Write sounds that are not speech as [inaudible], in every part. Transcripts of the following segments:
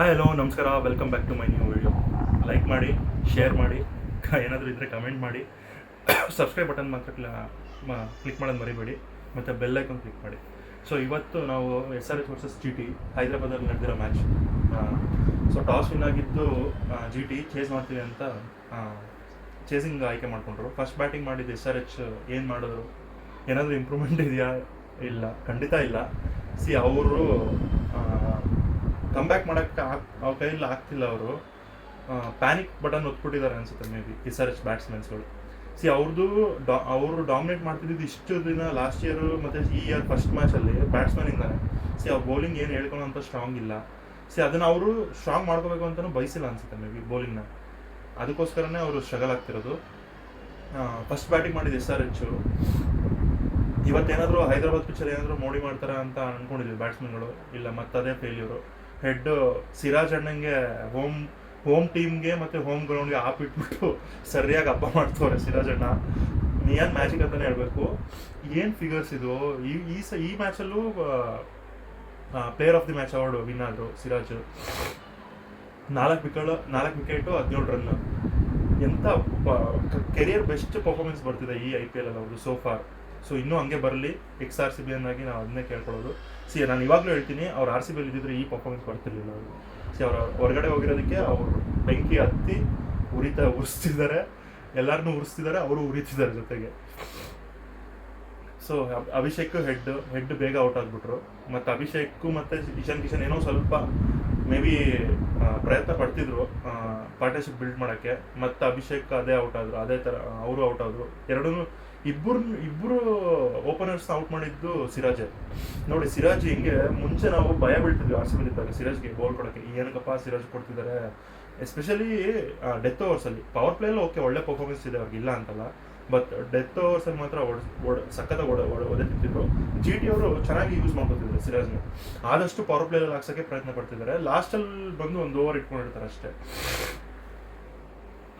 Hi hello ನಮಸ್ಕಾರ. Welcome back to my new video like ಮಾಡಿ share ಮಾಡಿ ಏನಾದರೂ ಇದ್ದರೆ ಕಮೆಂಟ್ ಮಾಡಿ. [coughs] ಸಬ್ಸ್ಕ್ರೈಬ್ ಬಟನ್ ಮಾತ್ರ ಕ್ಲಿಕ್ ಮಾಡೋದು ಮರಿಬೇಡಿ. ಮತ್ತು ಬೆಲ್ ಐಕಾನ್ ಕ್ಲಿಕ್ ಮಾಡಿ. ಸೊ ಇವತ್ತು ನಾವು S R H versus G T ಹೈದರಾಬಾದಲ್ಲಿ ನಡೆದಿರೋ ಮ್ಯಾಚ್ ಸೊ ಟಾಸ್ ವಿನ್ ಆಗಿದ್ದು ಜಿ ಟಿ ಚೇಸ್ ಮಾಡ್ತೀವಿ ಅಂತ ಚೇಸಿಂಗ್ ಆಯ್ಕೆ ಮಾಡಿಕೊಂಡ್ರು. ಫಸ್ಟ್ ಬ್ಯಾಟಿಂಗ್ ಮಾಡಿದ್ದು ಎಸ್ ಆರ್ ಎಚ್ ಏನು ಮಾಡಿದ್ರು? ಏನಾದರೂ ಇಂಪ್ರೂವ್ಮೆಂಟ್ ಇದೆಯಾ? ಇಲ್ಲ. ಖಂಡಿತ ಇಲ್ಲ. ಸಿ ಅವರು ಕಮ್ಬ್ಯಾಕ್ ಮಾಡೋಕ್ಕೆ ಅವ್ರ ಕೈಯಲ್ಲಿ ಆಗ್ತಿಲ್ಲ ಅವರು. ಪ್ಯಾನಿಕ್ ಬಟನ್ ಒತ್ಬಿಟ್ಟಿದ್ದಾರೆ ಅನ್ಸುತ್ತೆ maybe S R H ಬ್ಯಾಟ್ಸ್ಮನ್ಸ್ಗಳು ಸಿ ಅವ್ರದ್ದು ಡಾ, ಅವರು ಡಾಮಿನೇಟ್ ಮಾಡ್ತಿದ್ದು ಇಷ್ಟು ದಿನ ಲಾಸ್ಟ್ ಇಯರು ಮತ್ತು ಈ ಇಯರ್ ಫಸ್ಟ್ ಮ್ಯಾಚಲ್ಲಿ ಬ್ಯಾಟ್ಸ್ಮನಿಂದಾನೆ ಸಿ ಅವ್ರ ಬೌಲಿಂಗ್ ಏನು ಹೇಳ್ಕೊಳ್ಳೋಂಥ ಸ್ಟ್ರಾಂಗ್ ಇಲ್ಲ. ಸಿ ಅದನ್ನು ಅವರು ಸ್ಟ್ರಾಂಗ್ ಮಾಡ್ಕೋಬೇಕು ಅಂತಲೂ ಬಯಸಿಲ್ಲ ಅನ್ಸುತ್ತೆ ಮೇ ಬಿ ಬೌಲಿಂಗ್ನ ಅದಕ್ಕೋಸ್ಕರನೇ ಅವರು ಸ್ಟ್ರಗಲ್ ಆಗ್ತಿರೋದು. ಫಸ್ಟ್ ಬ್ಯಾಟಿಂಗ್ ಮಾಡಿದ್ದು ಎಸ್ ಆರ್ ಎಚ್. ಇವತ್ತೇನಾದರೂ ಹೈದರಾಬಾದ್ ಪಿಚ್ಚರ್ ಏನಾದರೂ ಮೋಡಿ ಮಾಡ್ತಾರೆ ಅಂತ ಅಂದ್ಕೊಂಡಿದ್ವಿ ಬ್ಯಾಟ್ಸ್ಮನ್ಗಳು ಇಲ್ಲ, ಮತ್ತದೇ ಫೇಲ್ಯೂರು ಹೆಡ್ ಸಿರಾಜ್ ಅಣ್ಣಂಗೆ ಹೋಮ್ ಹೋಮ್ ಟೀಮ್ಗೆ ಮತ್ತು ಹೋಮ್ ಗ್ರೌಂಡ್ಗೆ ಹಾಪಿಟ್ಬಿಟ್ಟು ಸರಿಯಾಗಿ ಹಬ್ಬ ಮಾಡ್ತವ್ರೆ ಸಿರಾಜ್ ಅಣ್ಣ. ನಿಯನ್ ಮ್ಯಾಜಿಕ್ ಅಂತಲೇ ಹೇಳಬೇಕು. ಏನು ಫಿಗರ್ಸ್ ಇದು? ಈ ಈ ಸ, ಈ ಮ್ಯಾಚಲ್ಲೂ player of the match award win ಆದರು ಸಿರಾಜ್. ನಾಲ್ಕು ವಿಕೆಟ್ ನಾಲ್ಕು ವಿಕೆಟು ಹದಿನೇಳು ರನ್ ಎಂಥ ಕೆರಿಯರ್ ಬೆಸ್ಟ್ ಪರ್ಫಾರ್ಮೆನ್ಸ್ ಬರ್ತಿದೆ ಈ ಐ ಪಿ ಎಲ್ ಅಲ್ಲಿ ಅವರು ಸೋಫಾರ್ ಸೊ ಇನ್ನೂ ಹಂಗೆ ಬರಲಿ. ಎಕ್ಸ್ ಆರ್ ಸಿ ಬಿ ಅನ್ನಾಗಿ ನಾವು ಅದನ್ನೇ ಕೇಳ್ಕೊಳ್ಳೋದು. ಸಿ ನಾನು ಇವಾಗಲೂ ಹೇಳ್ತೀನಿ, ಅವ್ರು ಆರ್ ಸಿ ಬಿ ಇದ್ದಿದ್ರೆ ಈ ಪರ್ಫಾರ್ಮೆನ್ಸ್ ಬರ್ತಿರ್ಲಿಲ್ಲ ಅವರು. ಸಿ ಅವ್ರು ಹೊರಗಡೆ ಹೋಗಿರೋದಕ್ಕೆ ಅವರು ಬೆಂಕಿ ಹತ್ತಿ ಉರಿತಾ ಉರಿಸ್ತಿದ್ದಾರೆ. ಎಲ್ಲರನ್ನೂ ಉರಿಸ್ತಿದ್ದಾರೆ, ಅವರು ಉರಿತಿದ್ದಾರೆ ಜೊತೆಗೆ. ಸೊ ಅಭಿಷೇಕ್ ಹೆಡ್ ಹೆಡ್ ಬೇಗ ಔಟ್ ಆಗಿಬಿಟ್ರು. ಮತ್ತು ಅಭಿಷೇಕ್ ಮತ್ತು ಇಶಾನ್ ಕಿಶನ್ ಏನೋ ಸ್ವಲ್ಪ ಮೇ ಬಿ ಪ್ರಯತ್ನ ಪಡ್ತಿದ್ರು ಪಾರ್ಟ್ನರ್ಶಿಪ್ ಬಿಲ್ಡ್ ಮಾಡೋಕ್ಕೆ. ಮತ್ತು ಅಭಿಷೇಕ್ ಅದೇ ಔಟ್ ಆದರು, ಅದೇ ಥರ ಅವರು ಔಟ್ ಆದರು. ಎರಡೂ ಇಬ್ಬರು ಇಬ್ಬರು ಓಪನರ್ಸ್ ಔಟ್ ಮಾಡಿದ್ದು ಸಿರಾಜ್. ನೋಡಿ, ಸಿರಾಜ್ ಹಿಂಗೆ ಮುಂಚೆ ನಾವು ಭಯ ಬೀಳ್ತಿದ್ವಿ ಆರ್ ಸಿ ಇದ್ದಾಗ ಸಿರಾಜ್ಗೆ ಗೋಲ್ ಕೊಡೋಕ್ಕೆ. ಏನಕ್ಕಪ್ಪ ಸಿರಾಜ್ ಕೊಡ್ತಿದ್ದಾರೆ ಎಸ್ಪೆಷಲಿ ಡೆತ್ ಓವರ್ಸಲ್ಲಿ ಪವರ್ ಪ್ಲೇಯಲ್ಲಿ ಓಕೆ ಒಳ್ಳೆ ಪರ್ಫಾರ್ಮೆನ್ಸ್ ಇದೆ ಅವ್ರಿಗೆ. ಇಲ್ಲ ಅಂತಲ್ಲ. ಬಟ್ ಡೆತ್ ಓವರ್ಸಲ್ಲಿ ಮಾತ್ರ ಓಡ್ ಸಖತ್ತಾಗಿ ಓಡ ಒದೆತಿದ್ರು ಜಿ ಟಿ ಅವರು ಚೆನ್ನಾಗಿ ಯೂಸ್ ಮಾಡ್ಕೊತಿದ್ರು ಸಿರಾಜ್ನ. ಆದಷ್ಟು ಪವರ್ ಪ್ಲೇಯಲ್ಲಿ ಹಾಕ್ಸೋಕ್ಕೆ ಪ್ರಯತ್ನ ಪಡ್ತಿದ್ದಾರೆ ಲಾಸ್ಟಲ್ಲಿ ಬಂದು ಒಂದು ಓವರ್ ಇಟ್ಕೊಂಡಿರ್ತಾರೆ ಅಷ್ಟೇ.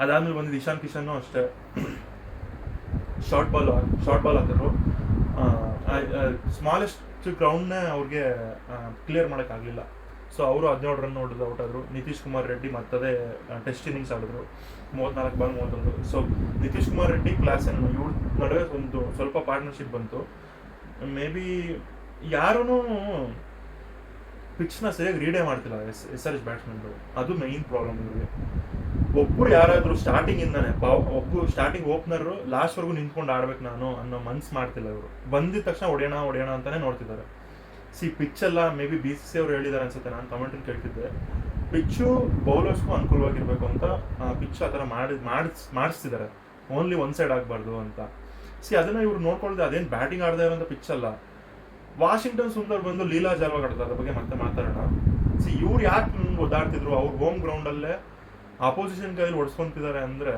ಅದಾದ್ಮೇಲೆ ಬಂದಿದ್ದು ಇಶಾನ್ ಕಿಶನ್ನು ಅಷ್ಟೇ. ಶಾರ್ಟ್ ಬಾಲ್ ಶಾರ್ಟ್ ಬಾಲ್ ಹಾಕಿದ್ರು. ಸ್ಮಾಲೆಸ್ಟ್ ಗ್ರೌಂಡ್ನೇ ಅವ್ರಿಗೆ ಕ್ಲಿಯರ್ ಮಾಡೋಕ್ಕಾಗಲಿಲ್ಲ ಸೊ ಅವರು ಹದಿನೇಳು ರನ್ ಹೊಡೆದು ಔಟ್ ಆದರು. ನಿತೀಶ್ ಕುಮಾರ್ ರೆಡ್ಡಿ ಮತ್ತದೇ ಟೆಸ್ಟ್ ಇನ್ನಿಂಗ್ಸ್ ಆಡಿದ್ರು. ಮೂವತ್ನಾಲ್ಕು ಬಾಲ್ ಮೂವತ್ತೊಂದು. ಸೊ ನಿತೀಶ್ ಕುಮಾರ್ ರೆಡ್ಡಿ ಕ್ಲಾಸ್ ಏನು ಇವ್ರ ನಡುವೆ ಒಂದು ಸ್ವಲ್ಪ ಪಾರ್ಟ್ನರ್ಶಿಪ್ ಬಂತು. ಮೇ ಬಿ ಯಾರೂ ಪಿಚ್ನ ಸರಿಯಾಗಿ ರೀಡೇ ಮಾಡ್ತಿಲ್ಲ ಎಸ್ ಎಸ್ ಆರ್ ಎಸ್ ಬ್ಯಾಟ್ಸ್ಮನ್ಗಳು ಅದು ಮೈನ್ ಪ್ರಾಬ್ಲಮ್ ಇವ್ರಿಗೆ. ಒಬ್ಬರು ಯಾರಾದರೂ ಸ್ಟಾರ್ಟಿಂಗ್ ಇಂದಾನೆ ಒಬ್ಬರು ಸ್ಟಾರ್ಟಿಂಗ್ ಓಪನರ್ ಲಾಸ್ಟ್ವರೆಗೂ ನಿಂತ್ಕೊಂಡು ಆಡ್ಬೇಕು ನಾನು ಅನ್ನೋ ಮನ್ಸ್ ಮಾಡ್ತಿಲ್ಲ ಇವರು. ಬಂದಿದ ತಕ್ಷಣ ಹೊಡೆಯೋಣ ಹೊಡೆಯೋಣ ಅಂತಾನೆ ನೋಡ್ತಿದ್ದಾರೆ. ಸಿ ಪಿಚ್ ಎಲ್ಲ maybe B B C C ಹೇಳಿದ್ದಾರೆ ಅನ್ಸುತ್ತೆ, ನಾನು ಕಮೆಂಟಲ್ಲಿ ಕೇಳ್ತಿದ್ದೆ. ಪಿಚ್ಚು ಬೌಲರ್ಸ್ಗೂ ಅನುಕೂಲವಾಗಿರ್ಬೇಕು ಅಂತ ಪಿಚ್ ಆ ಥರ ಮಾಡಿ, ಮಾಡಿಸ್, ಮಾಡಿಸ್ತಿದ್ದಾರೆ. ಓನ್ಲಿ ಒನ್ ಸೈಡ್ ಆಗಬಾರ್ದು ಅಂತ. ಸಿ, ಅದನ್ನ ಇವ್ರು ನೋಡ್ಕೊಳ್ದೆ ಅದೇನು ಬ್ಯಾಟಿಂಗ್ ಆಡದೇ ಇರೋಂಥ ಪಿಚ್ ಅಲ್ಲ. ವಾಷಿಂಗ್ಟನ್ ಸುಂದರ್ ಬಂದು ಲೀಲಾ ಆಡ್ತಾರೆ ಅದ್ರ ಬಗ್ಗೆ ಮತ್ತೆ ಮಾತಾಡೋಣ. ಸಿ, ಇವ್ರು ಯಾಕೆ ಒದ್ದಾಡ್ತಿದ್ರು? ಅವ್ರು ಹೋಮ್ ಗ್ರೌಂಡಲ್ಲೇ ಅಪೋಸಿಷನ್ ಕೈಯಲ್ಲಿ ಹೊಡ್ಸ್ಕೊಂತಿದ್ದಾರೆ ಅಂದರೆ,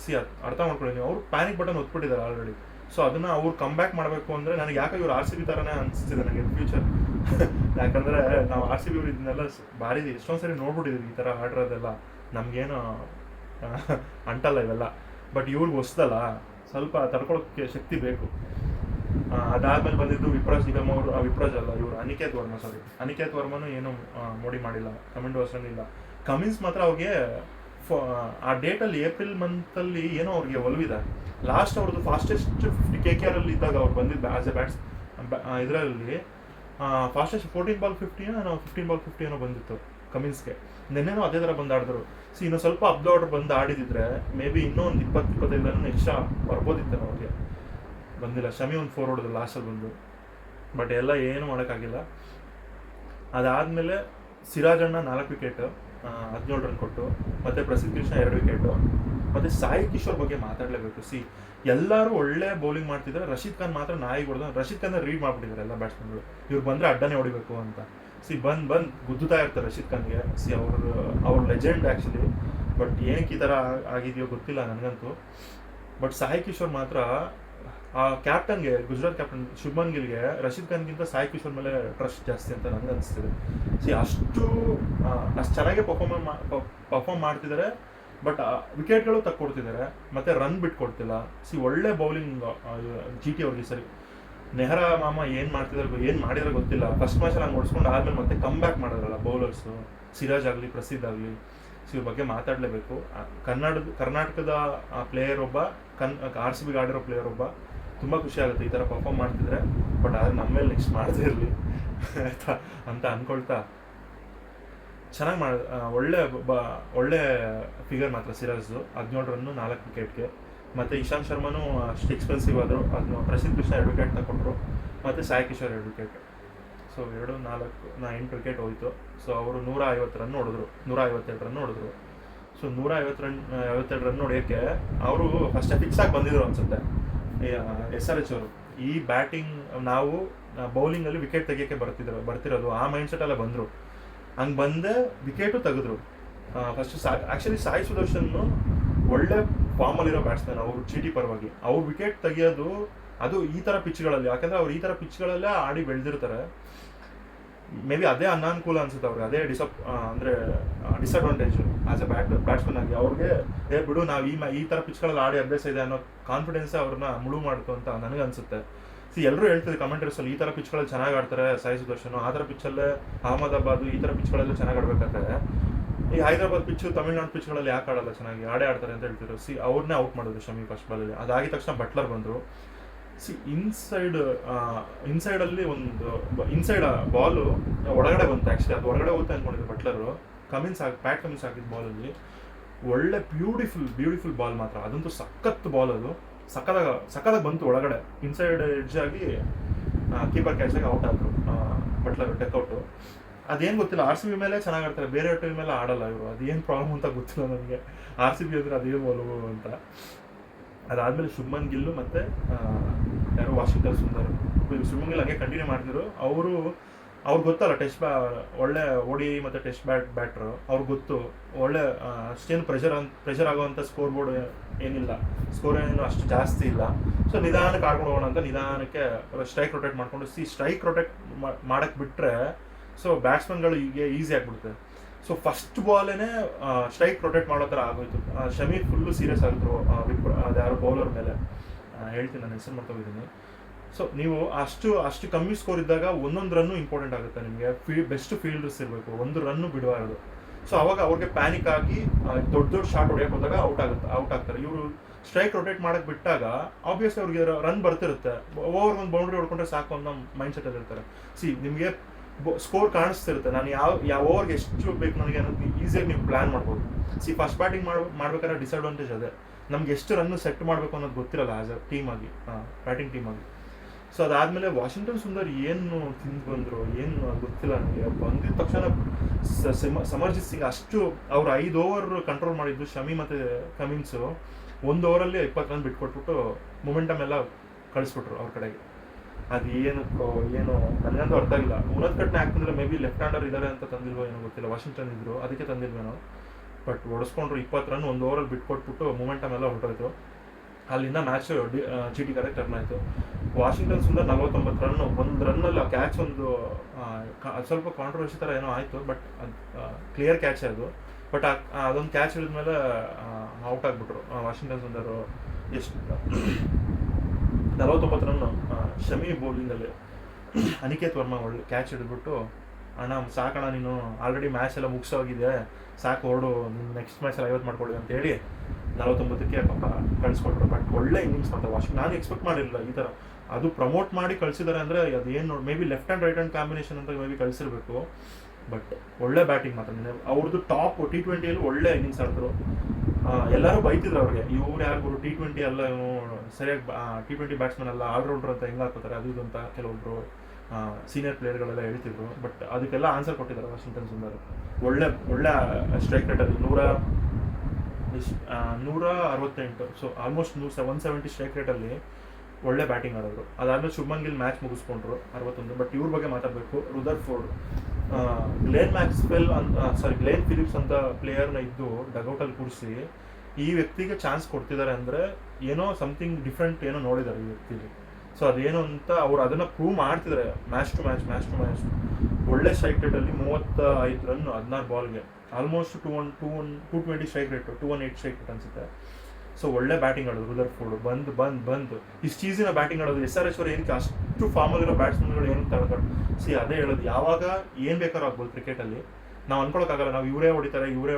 ಸಿ ಅರ್ಥ ಮಾಡ್ಕೊಳ್ಳಿ ನೀವು. ಅವ್ರು ಪ್ಯಾನಿಕ್ ಬಟನ್ ಒತ್ಬಿಟ್ಟಿದ್ದಾರೆ ಆಲ್ರೆಡಿ ಸೊ ಅದನ್ನ ಅವ್ರು ಕಮ್ ಬ್ಯಾಕ್ ಮಾಡಬೇಕು ಅಂದರೆ ನನಗೆ ಯಾಕೆ ಇವ್ರು ಆರ್ ಸಿ ಬಿ ಥರನೇ ಅನಿಸ್ತಿದೆ ನನಗೆ ಫ್ಯೂಚರ್ [laughs] ಯಾಕಂದರೆ ನಾವು ಆರ್ ಸಿ ಬಿ ಇವ್ರು ಇದನ್ನೆಲ್ಲ ಭಾರಿ ಎಷ್ಟೊಂದು ಸರಿ ನೋಡ್ಬಿಟ್ಟಿದ್ವಿ ಈ ಥರ ಆಡಿರೋದೆಲ್ಲ ನಮಗೇನು [laughs] ಅಂಟಲ್ಲ ಇವೆಲ್ಲ. ಬಟ್ ಇವ್ರಿಗೆ ಹೊಸ್ದಲ್ಲ, ಸ್ವಲ್ಪ ತಡ್ಕೊಳ್ಳೋಕ್ಕೆ ಶಕ್ತಿ ಬೇಕು. ಅದಾದ್ಮೇಲೆ ಬಂದಿದ್ದು ವಿಪ್ರಾಜ್ ನಿಗಮ್ ಅವರು ವಿಪ್ರಾಜ್ ಅಲ್ಲ ಇವರು, ಅನಿಕೇತ್ ವರ್ಮ ಸಾರಿ ಅನಿಕೇತ್ ವರ್ಮನು ಏನು ಮೋಡಿ ಮಾಡಿಲ್ಲ. ಕಮೆಂಟ್ ಇಲ್ಲ ಕಮಿನ್ಸ್ ಮಾತ್ರ ಅವ್ರಿಗೆ ಆ ಡೇಟಲ್ಲಿ ಏಪ್ರಿಲ್ ಮಂತಲ್ಲಿ ಏನೋ ಅವ್ರಿಗೆ ಒಲವಿದೆ. ಲಾಸ್ಟ್ ಅವ್ರದ್ದು ಫಾಸ್ಟೆಸ್ಟ್ ಫಿಫ್ಟಿ ಕೆ ಕೆ ಆರಲ್ಲಿ ಇದ್ದಾಗ ಅವ್ರು ಬಂದಿದ್ದು ಆಸ್ ಎ ಬ್ಯಾಟ್ಸ್ ಇದರಲ್ಲಿ ಫಾಸ್ಟೆಸ್ಟ್ ಫೋರ್ಟೀನ್ ಬಾಲ್ ಫಿಫ್ಟಿನ ನಾವು ಫಿಫ್ಟೀನ್ ಬಾಲ್ ಫಿಫ್ಟಿ ಏನೋ ಬಂದಿತ್ತು ಕಮಿನ್ಸ್ಗೆ. ನಿನ್ನೆನೂ ಅದೇ ಥರ ಬಂದು ಆಡಿದ್ರು. ಸೊ ಇನ್ನೂ ಸ್ವಲ್ಪ ಅಪ್ ಆರ್ಡರ್ ಬಂದು ಆಡಿದಿದ್ರೆ ಮೇ ಬಿ ಇನ್ನೂ ಒಂದು ಇಪ್ಪತ್ತು, ಇಪ್ಪತ್ತೈದು ರನ್ ಎಕ್ಸ್ಟ್ರಾ ಬರ್ಬೋದಿತ್ತು ಅವ್ರಿಗೆ. ಬಂದಿಲ್ಲ. ಶಮಿ ಒಂದು ಫೋರ್ ಹೊಡೆದ್ರು ಲಾಸ್ಟಲ್ಲಿ ಬಂದು. ಬಟ್ ಎಲ್ಲ ಏನು ಮಾಡೋಕ್ಕಾಗಿಲ್ಲ. ಅದಾದಮೇಲೆ ಸಿರಾಜಣ್ಣ ನಾಲ್ಕು ವಿಕೆಟ್ ಹದಿನೇಳು ರನ್ ಕೊಟ್ಟು, ಮತ್ತು ಪ್ರಸಿದ್ಧ ಕೃಷ್ಣ ಎರಡು ವಿಕೆಟು ಮತ್ತು ಸಾಯಿ ಕಿಶೋರ್ ಬಗ್ಗೆ ಮಾತಾಡಲೇಬೇಕು. ಸಿ, ಎಲ್ಲರೂ ಒಳ್ಳೆ ಬೌಲಿಂಗ್ ಮಾಡ್ತಿದ್ದಾರೆ ರಶೀದ್ ಖಾನ್ ಮಾತ್ರ ನಾಯಿ ಹೊಡೆದ, ರಶೀದ್ ಖಾನ್ ರೀಡ್ ಮಾಡ್ಬಿಟ್ಟಿದ್ದಾರೆ ಎಲ್ಲ ಬ್ಯಾಟ್ಸ್ಮನ್ಗಳು ಇವ್ರು ಬಂದರೆ ಅಡ್ಡನೇ ಹೊಡಿಬೇಕು ಅಂತ. ಸಿ, ಬಂದು ಬಂದು ಗುದ್ದುತ್ತಾ ಇರ್ತಾರೆ ರಶೀದ್ ಖಾನ್ಗೆ. ಸಿ, ಅವ್ರ ಅವ್ರ ಲೆಜೆಂಡ್ ಆ್ಯಕ್ಚುಲಿ ಬಟ್ ಏನಕ್ಕೆ ಈ ಥರ ಆಗಿದೆಯೋ ಗೊತ್ತಿಲ್ಲ ನನಗಂತೂ. ಬಟ್ ಸಾಯಿ ಕಿಶೋರ್ ಮಾತ್ರ ಆ ಕ್ಯಾಪ್ಟನ್ಗೆ ಗುಜರಾತ್ ಕ್ಯಾಪ್ಟನ್ ಶುಭ್ಮನ್ ಗಿಲ್ಗೆ ರಶೀದ್ ಖಾನ್ಗಿಂತ ಸಾಯಿ ಕಿಶೋರ್ ಮೇಲೆ ಟ್ರಸ್ಟ್ ಜಾಸ್ತಿ ಅಂತ ನನಗೆ ಅನಿಸ್ತಿದೆ. ಸಿ ಅಷ್ಟು ಅಷ್ಟು ಚೆನ್ನಾಗಿ ಪರ್ಫಾರ್ಮ್ ಪರ್ಫಾರ್ಮ್ ಮಾಡ್ತಿದ್ದಾರೆ ಬಟ್ ವಿಕೆಟ್ಗಳು ತಕ್ಕೊಡ್ತಿದ್ದಾರೆ ಮತ್ತೆ ರನ್ ಬಿಟ್ಕೊಡ್ತಿಲ್ಲ. ಸಿ ಒಳ್ಳೆ ಬೌಲಿಂಗ್ ಜಿ ಟಿ ಅವ್ರಿಗೆ ಸರಿ. ನೆಹರಾ ಮಾಮ ಏನು ಮಾಡ್ತಿದ್ರು ಏನು ಮಾಡಿದ್ರೆ ಗೊತ್ತಿಲ್ಲ. ಫಸ್ಟ್ ಮ್ಯಾಚಲ್ಲಿ ಹಂಗೆ ಮುಡಿಸ್ಕೊಂಡು ಆದ್ಮೇಲೆ ಮತ್ತೆ ಕಮ್ ಬ್ಯಾಕ್ ಮಾಡೋದಲ್ಲ ಬೌಲರ್ಸು ಸಿರಾಜ್ ಆಗಲಿ, ಪ್ರಸಿದ್ಧ ಆಗಲಿ. ಸೊ ಇವ್ರ ಬಗ್ಗೆ ಮಾತಾಡಲೇಬೇಕು. ಕನ್ನಡದ, ಕರ್ನಾಟಕದ ಪ್ಲೇಯರ್ ಒಬ್ಬ, ಕನ್ ಆರ್ ಸಿ ಬಿಗೆ ಆಡಿರೋ ಪ್ಲೇಯರ್ ಒಬ್ಬ ತುಂಬ ಖುಷಿ ಆಗುತ್ತೆ ಈ ಥರ ಪರ್ಫಾರ್ಮ್ ಮಾಡ್ತಿದ್ರೆ ಬಟ್ ಆದ್ರೆ ನಮ್ಮ ಮೇಲೆ ನೆಕ್ಸ್ಟ್ ಮಾಡದೇ ಇರಲಿ. ಅಂತ ಅಂದ್ಕೊಳ್ತಾ ಚೆನ್ನಾಗಿ ಮಾಡ ಒಳ್ಳೆ ಬ, ಒಳ್ಳೆ ಫಿಗರ್ ಮಾತ್ರ ಸಿರಾಜ್ದು ಹದಿನೇಳು ರನ್ನು ನಾಲ್ಕು ವಿಕೆಟ್ಗೆ ಮತ್ತು ಇಶಾಂತ್ ಶರ್ಮನೂ ಅಷ್ಟು ಎಕ್ಸ್ಪೆನ್ಸಿವ್ ಆದರು. ಅದನ್ನು ಪ್ರಸಿದ್ಧ ಕೃಷ್ಣ ಎರಡು ವಿಕೆಟ್ ತಗೊಂಡ್ರು ಮತ್ತು ಸಾಯಿ ಕಿಶೋರ್ ಎರಡು ವಿಕೆಟ್ ಸೊ ಎರಡು, ನಾಲ್ಕು, ನಾ, ಎಂಟು ವಿಕೆಟ್ ಹೋಯಿತು. ಸೊ ಅವರು ನೂರ ಐವತ್ತು ರನ್ ಹೊಡೆದ್ರು ನೂರ ಐವತ್ತೆರಡು ರನ್ ಹೊಡೆದ್ರು ಸೊ ನೂರ ಐವತ್ತು ರನ್ ಐವತ್ತೆರಡು ರನ್ ಹೊಡೆಯೋಕ್ಕೆ ಅವರು ಫಸ್ಟ್ ಫಿಕ್ಸ್ ಆಗಿ ಬಂದಿದ್ರು ಅನ್ಸುತ್ತೆ. ಎಸ್ ಆರ್ ಎಚ್ ಅವರು, ಈ ಬ್ಯಾಟಿಂಗ್ ನಾವು ಬೌಲಿಂಗಲ್ಲಿ ವಿಕೆಟ್ ತೆಗಿಯೋಕ್ಕೆ ಬರ್ತಿದ್ರು, ಬರ್ತಿರೋದು, ಆ ಮೈಂಡ್ ಸೆಟ್ ಎಲ್ಲ ಬಂದರು. ಹಂಗೆ ಬಂದೆ ವಿಕೆಟು ತೆಗೆದ್ರು. ಫಸ್ಟ್ ಆಕ್ಚುಲಿ ಸಾಯಿ ಸುದರ್ಶನ್ ಒಳ್ಳೆ ಫಾರ್ಮಲ್ಲಿರೋ ಬ್ಯಾಟ್ಸ್ಮನ್ ಅವರು ಚೀಟಿ ಪರವಾಗಿ. ಅವ್ರು ವಿಕೆಟ್ ತೆಗಿಯೋದು, ಅದು ಈ ಥರ ಪಿಚ್ಗಳಲ್ಲಿ ಯಾಕಂದ್ರೆ ಅವ್ರು ಈ ಥರ ಪಿಚ್ಗಳಲ್ಲೇ ಆಡಿ ಬೆಳೆದಿರ್ತಾರೆ. ಮೇ ಬಿ ಅದೇ ಅನಾನುಕೂಲ ಅನ್ಸುತ್ತೆ ಅವ್ರಿಗೆ, ಅದೇ ಡಿಸಪ್ ಅಂದರೆ disadvantage as a bat batsman ಆಗಿ. ಅವ್ರಿಗೆ, ಏ, ಬಿಡು, ನಾವು ಈ ಈ ಥರ ಪಿಚ್ಗಳಲ್ಲಿ ಆಡಿ ಅಭ್ಯಾಸ ಇದೆ ಅನ್ನೋ ಕಾನ್ಫಿಡೆನ್ಸ್ ಅವ್ರನ್ನ ಮುಳು ಮಾಡ್ತು ಅಂತ ನನಗೆ ಅನ್ಸುತ್ತೆ. ಸಿ ಎಲ್ಲರೂ ಹೇಳ್ತಿದ್ರು ಕಮೆಂಟರ್ಸಲ್ಲಿ ಈ ಥರ ಪಿಚ್ಗಳಲ್ಲಿ ಚೆನ್ನಾಗಿ ಆಡ್ತಾರೆ ಸಾಯಿ ಸುದರ್ಶನ್ ಆ ಥರ ಪಿಚ್ಚಲ್ಲೇ ಅಹಮದಾಬಾದ್, ಈ ಥರ ಪಿಚ್ಗಳಲ್ಲಿ ಚೆನ್ನಾಗಿ ಆಡ್ಬೇಕಂತಾರೆ ಈ ಹೈದರಾಬಾದ್ ಪಿಚ್ಚು ತಮಿಳ್ನಾಡು ಪಿಚ್ಗಳಲ್ಲಿ ಯಾಕೆ ಆಡಲ್ಲ ಚೆನ್ನಾಗಿ? ಆಡೇ ಆಡ್ತಾರೆ ಅಂತ ಹೇಳ್ತಿದ್ರು. ಸಿ ಅವ್ರನ್ನೇ ಔಟ್ ಮಾಡಿದ್ರು ಶಮಿ ಫಸ್ಟ್ ಬಾಲಲ್ಲಿ ಅದಾಗಿದ ತಕ್ಷಣ ಬಟ್ಲರ್ ಬಂದರು. ಸಿ ಇನ್ಸೈಡ್ ಇನ್ಸೈಡ್ ಅಲ್ಲಿ ಒಂದು ಇನ್ಸೈಡ್ ಬಾಲು ಒಳಗಡೆ ಬಂತು ಆ್ಯಕ್ಚುಲಿ ಅದು ಹೊರಗಡೆ ಹೋಗುತ್ತೆ ಅನ್ಕೊಂಡಿದ್ರು ಬಟ್ಲರು ಕಮಿನ್ಸ್ ಹಾಕಿ ಪ್ಯಾಟ್ ಕಮಿನ್ಸ್ ಹಾಕಿದ ಬಾಲಲ್ಲಿ ಒಳ್ಳೆ ಬ್ಯೂಟಿಫುಲ್ ಬ್ಯೂಟಿಫುಲ್ ಬಾಲ್ ಮಾತ್ರ. ಅದಂತೂ ಸಖತ್ ಬಾಲ್ ಅದು. ಸಕ್ಕದಾಗ ಸಕ್ಕದಾಗ ಬಂತು ಒಳಗಡೆ. ಇನ್ಸೈಡ್ ಎಡ್ಜ್ ಆಗಿ ಕೀಪರ್ ಕ್ಯಾಚ್ ಆಗಿ ಔಟ್ ಆದ್ರು ಬಟ್ಲರ್ ಟೆಕ್ಔಟು ಅದೇನು ಗೊತ್ತಿಲ್ಲ ಆರ್ ಸಿ ಬಿ ಮೇಲೆ ಚೆನ್ನಾಗಿ ಆಡ್ತಾರೆ. ಬೇರೆ ಟೀಮ್ ಮೇಲೆ ಆಡಲ್ಲ ಇವರು. ಅದೇನು ಪ್ರಾಬ್ಲಮ್ ಅಂತ ಗೊತ್ತಿಲ್ಲ ನನಗೆ. ಆರ್ ಸಿ ಬಿ ಅಂದ್ರೆ ಅದೇನು ಒಲವು ಅಂತ. ಅದಾದ್ಮೇಲೆ ಶುಭ್ಮನ್ ಗಿಲ್ಲು ಮತ್ತೆ ಯಾರು ವಾಷಿಂಗ್ಟನ್ ಸುಂದರ್. ಶುಭ್ಮನ್ ಗಿಲ್ ಹಂಗೆ ಕಂಟಿನ್ಯೂ ಮಾಡ್ತಿದ್ರು. ಅವರು ಅವ್ರಿಗೆ ಗೊತ್ತಲ್ಲ ಟೆಸ್ಟ್ ಬ್ಯಾ ಒಳ್ಳೆ ಓಡಿ ಮತ್ತೆ ಟೆಸ್ಟ್ ಬ್ಯಾಟ್ ಬ್ಯಾಟ್ರು ಅವ್ರಿಗೆ ಗೊತ್ತು. ಒಳ್ಳೆ ಅಷ್ಟೇನು ಪ್ರೆಷರ್ ಅಂತ ಪ್ರೆಷರ್ ಆಗುವಂಥ ಸ್ಕೋರ್ ಬೋರ್ಡ್ ಏನಿಲ್ಲ. ಸ್ಕೋರ್ ಏನು ಅಷ್ಟು ಜಾಸ್ತಿ ಇಲ್ಲ. ಸೊ ನಿಧಾನಕ್ಕೆ ಆಡ್ಕೊಂಡು ಹೋಗೋಣ ಅಂತ ನಿಧಾನಕ್ಕೆ ಸ್ಟ್ರೈಕ್ ರೊಟೇಟ್ ಮಾಡ್ಕೊಂಡು ಸಿ ಸ್ಟ್ರೈಕ್ ರೊಟೇಟ್ ಮಾಡಕ್ಕೆ ಬಿಟ್ರೆ ಸೊ ಬ್ಯಾಟ್ಸ್ಮನ್ಗಳು ಈಗ ಈಸಿ ಆಗಿಬಿಡುತ್ತೆ. ಸೊ ಫಸ್ಟ್ ಬಾಲೇನೆ ಸ್ಟ್ರೈಕ್ ಪ್ರೊಟೆಕ್ಟ್ ಮಾಡೋ ಥರ ಆಗೋಯ್ತು. ಶಮಿ ಫುಲ್ಲು ಸೀರಿಯಸ್ ಆಗಿದ್ರು ಅದ್ಯಾರೋ ಬೌಲರ್ ಮೇಲೆ. ಹೇಳ್ತೀನಿ, ನಾನು ಹೆಸರು ಹೋಗಿದ್ದೀನಿ ಸೊ ನೀವು ಅಷ್ಟು ಅಷ್ಟು ಕಮ್ಮಿ ಸ್ಕೋರ್ ಇದ್ದಾಗ ಒಂದೊಂದು ರನ್ನು ಇಂಪಾರ್ಟೆಂಟ್ ಆಗುತ್ತೆ ನಿಮಗೆ. ಬೆಸ್ಟ್ ಫೀಲ್ಡರ್ಸ್ ಇರಬೇಕು. ಒಂದು ರನ್ನು ಬಿಡಬಾರ್ದು. ಸೊ ಅವಾಗ ಅವ್ರಿಗೆ ಪ್ಯಾನಿಕ್ ಆಗಿ ದೊಡ್ಡ ದೊಡ್ಡ ಶಾಟ್ ಹೊಡೆಯಕ್ಕೆ ಹೋದಾಗ ಔಟ್ ಆಗುತ್ತೆ ಔಟ್ ಆಗ್ತಾರೆ. ಇವರು ಸ್ಟ್ರೈಕ್ ರೊಟೇಟ್ ಮಾಡಕ್ಕೆ ಬಿಟ್ಟಾಗ ಆಬ್ವಿಯಸ್ಲಿ ಅವ್ರಿಗೆ ರನ್ ಬರ್ತಿರುತ್ತೆ. ಓವರ್ ಒಂದು ಬೌಂಡ್ರಿ ಹೊಡ್ಕೊಂಡ್ರೆ ಸಾಕು ಅನ್ನೋ ಮೈಂಡ್ ಸೆಟ್ ಇರ್ತಾರೆ ಸಿ ನಿಮಗೆ ಸ್ಕೋರ್ ಕಾಣಿಸ್ತಿರುತ್ತೆ. ನಾನು ಯಾವ ಯಾವ ಓವರ್ಗೆ ಎಷ್ಟು ಬೇಕು ನನಗೆ ಅನ್ನೋದು ಈಸಿಯಾಗಿ ನೀವು ಪ್ಲ್ಯಾನ್ ಮಾಡ್ಬೋದು. ಸಿ ಫಸ್ಟ್ ಬ್ಯಾಟಿಂಗ್ ಮಾಡ್, ಮಾಡ್ಬೇಕಾದ್ರೆ ಡಿಸ್ಅಡ್ವಾಂಟೇಜ್ ಅದೇ. ನಮ್ಗೆ ಎಷ್ಟು ರನ್ ಸೆಟ್ ಮಾಡಬೇಕು ಅನ್ನೋದು ಗೊತ್ತಿರಲ್ಲ ಆಸ್ ಅ ಟೀಮ್ ಆಗಿ ಬ್ಯಾಟಿಂಗ್ ಟೀಮ್ ಆಗಿ. ಸೊ ಅದಾದಮೇಲೆ ವಾಷಿಂಗ್ಟನ್ ಸುಂದರ್ ಏನು ತಿಂದು ಬಂದರು, ಏನು ಗೊತ್ತಿಲ್ಲ ನನಗೆ. ಬಂದಿದ್ದ ತಕ್ಷಣ ಸಮರ್ಜಿತ್ ಸಿಂಗ್ ಅಷ್ಟು ಅವ್ರು ಐದು ಓವರ್ ಕಂಟ್ರೋಲ್ ಮಾಡಿದ್ದು, ಶಮಿ ಮತ್ತು ಕಮಿನ್ಸು. ಒಂದು ಓವರಲ್ಲಿ ಇಪ್ಪತ್ತು ರನ್ ಬಿಟ್ಕೊಟ್ಬಿಟ್ಟು ಮೊಮೆಂಟಮ್ ಎಲ್ಲ ಕಳಿಸ್ಬಿಟ್ರು ಅವ್ರ ಕಡೆಗೆ. ಅದು ಏನು ಏನು ನನಗಂತೂ ಅರ್ಥ ಆಗಿಲ್ಲ. ಉನ್ನತ್ ಕಟ್ನೆ ಹಾಕ್ತಂದ್ರೆ ಮೇ ಬಿ ಲೆಫ್ಟ್ ಹ್ಯಾಂಡರ್ ಇದ್ದಾರೆ ಅಂತ ತಂದಿಲ್ವೋ ಏನೋ ಗೊತ್ತಿಲ್ಲ. ವಾಷಿಂಗ್ಟನ್ ಇದ್ರು ಅದಕ್ಕೆ ತಂದಿಲ್ವೇನೋ ಬಟ್ ಓಡಿಸ್ಕೊಂಡ್ರು ಇಪ್ಪತ್ತು ರನ್ ಒಂದು ಓವರಲ್ಲಿ ಬಿಟ್ಕೊಟ್ಬಿಟ್ಟು ಮೊಮೆಂಟಮ್ ಎಲ್ಲ ಹೊರಟೋಯ್ತು. ಅಲ್ಲಿಂದ ಮ್ಯಾಚ್ ಚೀಟಿ ಕರೆಕ್ಟ್ ಟರ್ನ್ ಆಯಿತು. ವಾಷಿಂಗ್ಟನ್ ಸುಂದರ್ ನಲವತ್ತೊಂಬತ್ತು ರನ್ ಒಂದು ರನ್ನಲ್ಲಿ ಕ್ಯಾಚ್ ಒಂದು ಆ, ಸ್ವಲ್ಪ ಕಾಂಟ್ರವರ್ಸಿ ಥರ ಏನೋ ಆಯಿತು ಬಟ್ ಅದು ಕ್ಲಿಯರ್ ಕ್ಯಾಚ್ ಅದು. ಬಟ್ ಅದೊಂದು ಕ್ಯಾಚ್ ಹಿಡಿದ್ಮೇಲೆ ಔಟ್ ಆಗಿಬಿಟ್ರು. ವಾಷಿಂಗ್ಟನ್ ಸುಂದರು ಎಷ್ಟು ನಲವತ್ತೊಂಬತ್ತು ಶಮಿ ಬೌಲಿಂಗಲ್ಲಿ ಅನಿಕೇತ್ ವರ್ಮಾ ಒಳ್ಳೆ ಕ್ಯಾಚ್ ಹಿಡಿದ್ಬಿಟ್ಟು, ಅಣ್ಣ ಸಾಕಣ ನೀನು ಆಲ್ರೆಡಿ ಮ್ಯಾಚ್ ಎಲ್ಲ ಮುಗಿಸೋಗಿದೆ ಸಾಕು, ಹೊರಡು, ನೀನು ನೆಕ್ಸ್ಟ್ ಎಲ್ಲ ಐವತ್ತು ಮಾಡ್ಕೊಳ್ಳಿ ಅಂತ ಹೇಳಿ ನಲವತ್ತೊಂಬತ್ತಕ್ಕೆ ಪಾಪ ಕಳಿಸ್ಕೊಟ್ರು. ಬಟ್ ಒಳ್ಳೆ ಇನ್ನಿಂಗ್ಸ್ ಮಾಡ್ತಾರೆ ವಾಷಿಂಗ್ ನಾನು ಎಕ್ಸ್ಪೆಕ್ಟ್ ಮಾಡಿರಲಿಲ್ಲ ಈ ಥರ. ಅದು ಪ್ರಮೋಟ್ ಮಾಡಿ ಕಳಿಸಿದ್ದಾರೆ ಅಂದರೆ ಅದೇನು ನೋಡಿ maybe left and right hand combination ಅಂತ ಮೇ ಬಿ ಕಳಿಸಿರ್ಬೇಕು. ಬಟ್ ಒಳ್ಳೆ ಬ್ಯಾಟಿಂಗ್ ಮಾತ್ರ. ಅವ್ರದ್ದು ಟಾಪ್ ಟಿ ಟ್ವೆಂಟಿಯಲ್ಲಿ ಒಳ್ಳೆ ಇನ್ನಿಂಗ್ಸ್ ಆಡಿದ್ರು. ಎಲ್ಲರೂ ಬೈತಿದ್ರು ಅವ್ರಿಗೆ ಇವ್ರು ಯಾರು ಟಿ ಟ್ವೆಂಟಿ ಎಲ್ಲ ಸರಿಯಾಗಿ ಟಿ ಟ್ವೆಂಟಿ ಬ್ಯಾಟ್ಸ್ಮನ್ ಅಲ್ಲ ಆಲ್ರೌಂಡರ್ ಅಂತ ಹೆಂಗೆ ಹಾಕೋತಾರೆ ಅದು ಇದು ಅಂತ ಕೆಲವೊಬ್ರು ಸೀನಿಯರ್ ಪ್ಲೇಯರ್ಗಳೆಲ್ಲ ಹೇಳ್ತಿದ್ರು ಬಟ್ ಅದಕ್ಕೆಲ್ಲ ಆನ್ಸರ್ ಕೊಟ್ಟಿದ್ದಾರೆ ವಾಷಿಂಗ್ಟನ್ ಸುಂದರ್. ಒಳ್ಳೆ ಒಳ್ಳೆ ಸ್ಟ್ರೈಕ್ ಅದು, ನೂರ ನೂರ ಅರವತ್ತೆಂಟು ಸೊ ಆಲ್ಮೋಸ್ಟ್ ನೂರ ಒನ್ ಸೆವೆಂಟಿ ಸ್ಟ್ರೈಕ್ ರೇಟಲ್ಲಿ ಒಳ್ಳೆ ಬ್ಯಾಟಿಂಗ್ ಆಡೋರು. ಅದಾದ್ಮೇಲೆ ಶುಭಮನ್ ಗಿಲ್ ಮ್ಯಾಚ್ ಮುಗಿಸ್ಕೊಂಡ್ರು, ಅರವತ್ತೊಂದು ಬಟ್ ಇವ್ರ ಬಗ್ಗೆ ಮಾತಾಡಬೇಕು, ರುದರ್ ಫೋರ್ಡ್. ಗ್ಲೇನ್ ಮ್ಯಾಕ್ಸ್ವೆಲ್ ಅಂತ ಸಾರಿ ಗ್ಲೇನ್ ಫಿಲಿಪ್ಸ್ ಅಂತ ಪ್ಲೇಯರ್ನ ಇದ್ದು ಡಗೌಟಲ್ಲಿ ಕೂರಿಸಿ, ಈ ವ್ಯಕ್ತಿಗೆ ಚಾನ್ಸ್ ಕೊಡ್ತಿದ್ದಾರೆ ಅಂದರೆ ಏನೋ ಸಮಥಿಂಗ್ ಡಿಫ್ರೆಂಟ್ ಏನೋ ನೋಡಿದ್ದಾರೆ ಈ ವ್ಯಕ್ತಿಲಿ. ಸೊ ಅದೇನು ಅಂತ ಅವ್ರು ಅದನ್ನ ಪ್ರೂವ್ ಮಾಡ್ತಿದ್ದಾರೆ match to match match to match ಒಳ್ಳೆ ಸ್ಟ್ರೈಕ್ ರೇಟಲ್ಲಿ ಮೂವತ್ತ ಐದು ರನ್ ಹದಿನಾರು ಬಾಲ್ಗೆ almost two one two one two twenty strike rate two one eight strike rate ಅನ್ಸುತ್ತೆ. ಸೊ ಒಳ್ಳೆ ಬ್ಯಾಟಿಂಗ್ ಆಡೋದು ರುದರ್ ಫೋರ್ಡ್ ಬಂದು ಬಂದು. ಬಂದು ಇಷ್ಟು ಈಸಿನ ಬ್ಯಾಟಿಂಗ್ ಆಡೋದು, ಎಸ್ ಆರ್ ಎಸ್ ಅವರು ಏನಕ್ಕೆ ಅಷ್ಟು ಫಾರ್ಮಲ್ಲಿರೋ ಬ್ಯಾಟ್ಸ್ಮನ್ಗಳು ಏನು ತಡ್ಕೊಂಡು ಸಿ ಅದೇ ಹೇಳೋದು, ಯಾವಾಗ ಏನು ಬೇಕಾದ್ರೂ ಆಗ್ಬೋದು ಕ್ರಿಕೆಟಲ್ಲಿ ನಾವು ಅನ್ಕೊಳಕ್ಕಾಗಲ್ಲ, ನಾವು ಇವರೇ ಹೊಡಿತಾರೆ, ಇವರೇ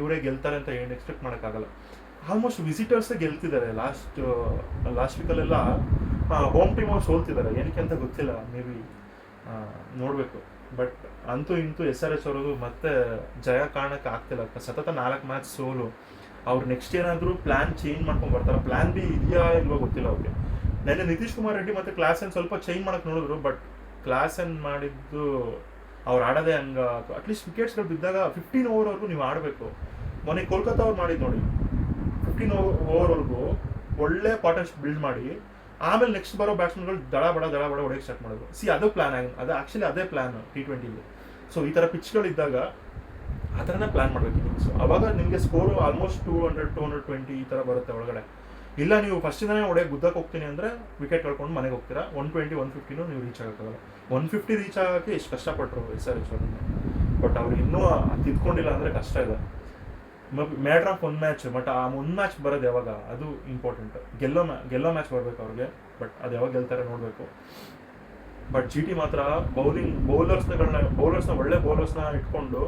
ಇವರೇ ಗೆಲ್ತಾರೆ ಅಂತ ಏನು ಎಕ್ಸ್ಪೆಕ್ಟ್ ಮಾಡೋಕ್ಕಾಗಲ್ಲ. ಆಲ್ಮೋಸ್ಟ್ ವಿಸಿಟರ್ಸ್ ಗೆಲ್ತಿದ್ದಾರೆ ಲಾಸ್ಟ್ ಲಾಸ್ಟ್ ವೀಕಲ್ಲೆಲ್ಲ ಹೋಮ್ ಟೀಮ್ ಅವ್ರು ಸೋಲ್ತಿದ್ದಾರೆ. ಏನಕ್ಕೆ ಅಂತ ಗೊತ್ತಿಲ್ಲ ಮೇ ಬಿ ನೋಡಬೇಕು. ಬಟ್ ಅಂತೂ ಇಂತೂ ಎಸ್ ಆರ್ ಎಸ್ ಅವರದು ಮತ್ತೆ ಜಯ ಕಾರಣಕ್ಕೆ ಆಗ್ತಿಲ್ಲ. ಸತತ ನಾಲ್ಕು ಮ್ಯಾಚ್ ಸೋಲು. ಅವ್ರು ನೆಕ್ಸ್ಟ್ ಏನಾದರೂ ಪ್ಲಾನ್ ಚೇಂಜ್ ಮಾಡ್ಕೊಂಡು ಬರ್ತಾರೆ. ಪ್ಲಾನ್ ಬಿ ಇದೆಯಾ ಇಲ್ವೋ ಗೊತ್ತಿಲ್ಲ ಅವ್ರಿಗೆ. ನೆನ್ನೆ ನಿತೀಶ್ ಕುಮಾರ್ ರೆಡ್ಡಿ ಮತ್ತೆ ಕ್ಲಾಸ್ ಎನ್ ಸ್ವಲ್ಪ ಚೇಂಜ್ ಮಾಡಕ್ಕೆ ನೋಡಿದ್ರು ಬಟ್ ಕ್ಲಾಸ್ ಎನ್ ಮಾಡಿದ್ದು ಅವ್ರು ಆಡೋದೇ ಹಂಗ ಅಟ್ಲೀಸ್ಟ್ ವಿಕೆಟ್ಸ್ಗಳು ಬಿದ್ದಾಗ ಫಿಫ್ಟೀನ್ ಓವರ್ವರೆಗೂ ನೀವು ಆಡಬೇಕು. ಮೊನ್ನೆ ಕೋಲ್ಕತ್ತಾ ಅವ್ರು ಮಾಡಿದ್ದು ನೋಡಿ. ಫಿಫ್ಟೀನ್ ಓವರ್ವರೆಗೂ ಒಳ್ಳೆ ಪಾರ್ಟ್ನರ್ಶಿಪ್ ಬಿಲ್ಡ್ ಮಾಡಿ, ಆಮೇಲೆ ನೆಕ್ಸ್ಟ್ ಬರೋ ಬ್ಯಾಟ್ಸ್ಮನ್ಗಳು ದಡ ಬಡ ದಡ ಬಡ ಹೊಡೆಯಕ್ಕೆ ಸ್ಟಾರ್ಟ್ ಮಾಡೋದು ಸಿ ಅದು ಪ್ಲಾನ್ ಆಗಿ ಅದು ಆ್ಯಕ್ಚುಲಿ ಅದೇ ಪ್ಲಾನ್ ಟಿ ಟ್ವೆಂಟಿಲಿ ಸೊ ಈ ಥರ ಪಿಚ್ಗಳಿದ್ದಾಗ ಆ ಥರನೇ ಪ್ಲಾನ್ ಮಾಡಬೇಕು ಇನ್ನಿಂಗ್ಸು ಅವಾಗ ನಿಮಗೆ score almost two hundred two hundred twenty ಈ ಥರ ಬರುತ್ತೆ ಒಳಗಡೆ. ಇಲ್ಲ, ನೀವು ಫಸ್ಟಿಂದನೇ ಒಡೆ ಗುದ್ದಕ್ಕೆ ಹೋಗ್ತೀನಿ ಅಂದರೆ ವಿಕೆಟ್ ಕಳ್ಕೊಂಡು ಮನೆಗೆ ಹೋಗ್ತೀರಾ? ಒನ್ ಟ್ವೆಂಟಿ ಒನ್ ಫಿಫ್ಟಿನೂ ನೀವು ರೀಚ್ ಆಗೋಕ್ಕಾಗಲ್ಲ ಒನ್ ಫಿಫ್ಟಿ ರೀಚ್ ಆಗೋಕ್ಕೆ ಎಷ್ಟು ಕಷ್ಟಪಟ್ಟರು ಎಸ್ ಆರ್ ಎಚ್ ಬಟ್ ಅವ್ರು ಇನ್ನೂ ತಿದ್ಕೊಂಡಿಲ್ಲ ಅಂದರೆ ಕಷ್ಟ ಇದೆ. Matter of one match but ಆ ಒಂದು ಮ್ಯಾಚ್ ಬರೋದು ಯಾವಾಗ? ಅದು ಇಂಪಾರ್ಟೆಂಟ್ ಗೆಲ್ಲೋ ಮ್ಯಾ ಗೆಲ್ಲೋ ಮ್ಯಾಚ್ ಬರಬೇಕು ಅವ್ರಿಗೆ ಬಟ್ ಅದು ಯಾವಾಗ ಗೆಲ್ತಾರೆ ನೋಡಬೇಕು. ಬಟ್ ಜಿ ಟಿ ಮಾತ್ರ ಬೌಲಿಂಗ್ ಬೌಲರ್ಸ್ಗಳನ್ನ ಬೌಲರ್ಸ್ನ ಒಳ್ಳೆ ಬೌಲರ್ಸ್ನ ಇಟ್ಕೊಂಡು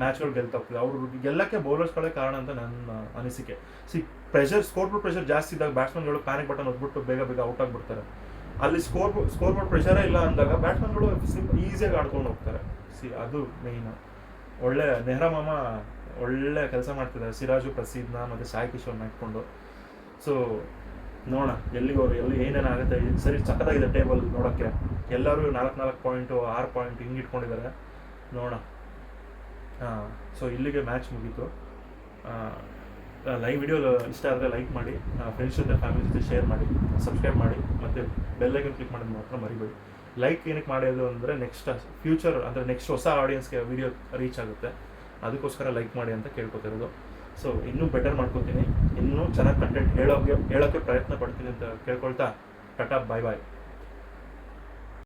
ಮ್ಯಾಚ್ಗಳು ಗೆಲ್ತಾ ಹೋಗ್ತದೆ. ಅವರು ಗೆಲ್ಲಕ್ಕೆ ಬೌಲರ್ಸ್ಗಳೇ ಕಾರಣ ಅಂತ ನನ್ನ ಅನಿಸಿಕೆ. See pressure scoreboard pressure ಜಾಸ್ತಿ ಇದ್ದಾಗ ಬ್ಯಾಟ್ಸ್ಮನ್ಗಳು ಪ್ಯಾನಿಕ್ ಬಟನ್ ಒದ್ಬಿಟ್ಟು ಬೇಗ ಬೇಗ ಔಟ್ ಆಗಿಬಿಡ್ತಾರೆ. ಅಲ್ಲಿ ಸ್ಕೋರ್ ಸ್ಕೋರ್ ಬೋರ್ಡ್ ಪ್ರೆಷರೇ ಇಲ್ಲ ಅಂದಾಗ ಬ್ಯಾಟ್ಸ್ಮನ್ಗಳು ಈಸಿಯಾಗಿ ಆಡ್ಕೊಂಡು ಹೋಗ್ತಾರೆ. ಸಿ ಅದು ಮೇಯ್ನ್ ಒಳ್ಳೆ ನೆಹ್ರಾ ಮಾಮ ಒಳ್ಳೆ ಕೆಲಸ ಮಾಡ್ತಿದ್ದಾರೆ. ಸಿರಾಜು, ಪ್ರಸೀದ್ನ ಮತ್ತು ಸಾಯಿ ಕಿಶೋರ್ನ ಇಟ್ಕೊಂಡು. ಸೊ ನೋಡೋಣ, ಎಲ್ಲಿಗೆ ಹೋಗಿ ಎಲ್ಲಿ ಏನೇನು ಆಗುತ್ತೆ. ಸರಿ ಸಕ್ಕತ್ತಾಗಿದೆ ಟೇಬಲ್ ನೋಡೋಕ್ಕೆ. ಎಲ್ಲರೂ ನಾಲ್ಕು ನಾಲ್ಕು ಪಾಯಿಂಟು ಆರು ಪಾಯಿಂಟ್ ಹಿಂಗೆ ಇಟ್ಕೊಂಡಿದ್ದಾರೆ. ನೋಡೋಣ. ಹಾಂ ಸೊ ಇಲ್ಲಿಗೆ ಮ್ಯಾಚ್ ಮುಗೀತು. ಲೈವ್ ವಿಡಿಯೋ ಇಷ್ಟ ಆದರೆ ಲೈಕ್ ಮಾಡಿ ಫ್ರೆಂಡ್ಸ್ ಜೊತೆ ಫ್ಯಾಮಿಲಿ ಜೊತೆ ಶೇರ್ ಮಾಡಿ ಸಬ್ಸ್ಕ್ರೈಬ್ ಮಾಡಿ, ಮತ್ತು ಬೆಲ್ಲೈಕನ್ ಕ್ಲಿಕ್ ಮಾಡೋದು ಮಾತ್ರ ಮರಿಬೇಡಿ. ಲೈಕ್ ಏನಕ್ಕೆ ಮಾಡೋದು ಅಂದರೆ ನೆಕ್ಸ್ಟ್ ಫ್ಯೂಚರ್ ಅಂದರೆ ನೆಕ್ಸ್ಟ್ ಹೊಸ ಆಡಿಯನ್ಸ್ಗೆ ವಿಡಿಯೋ ರೀಚ್ ಆಗುತ್ತೆ. ಅದಕ್ಕೋಸ್ಕರ ಲೈಕ್ ಮಾಡಿ ಅಂತ ಕೇಳ್ಕೊತಿರೋದು. ಸೊ ಇನ್ನೂ ಬೆಟರ್ ಮಾಡ್ಕೊತೀನಿ. ಇನ್ನೂ ಚೆನ್ನಾಗಿ ಕಂಟೆಂಟ್ ಹೇಳೋಕ್ಕೆ ಹೇಳೋಕ್ಕೆ ಪ್ರಯತ್ನ ಪಡ್ತೀನಿ ಅಂತ ಕೇಳ್ಕೊಳ್ತಾ ಟಾಟಾ ಬಾಯ್ ಬಾಯ್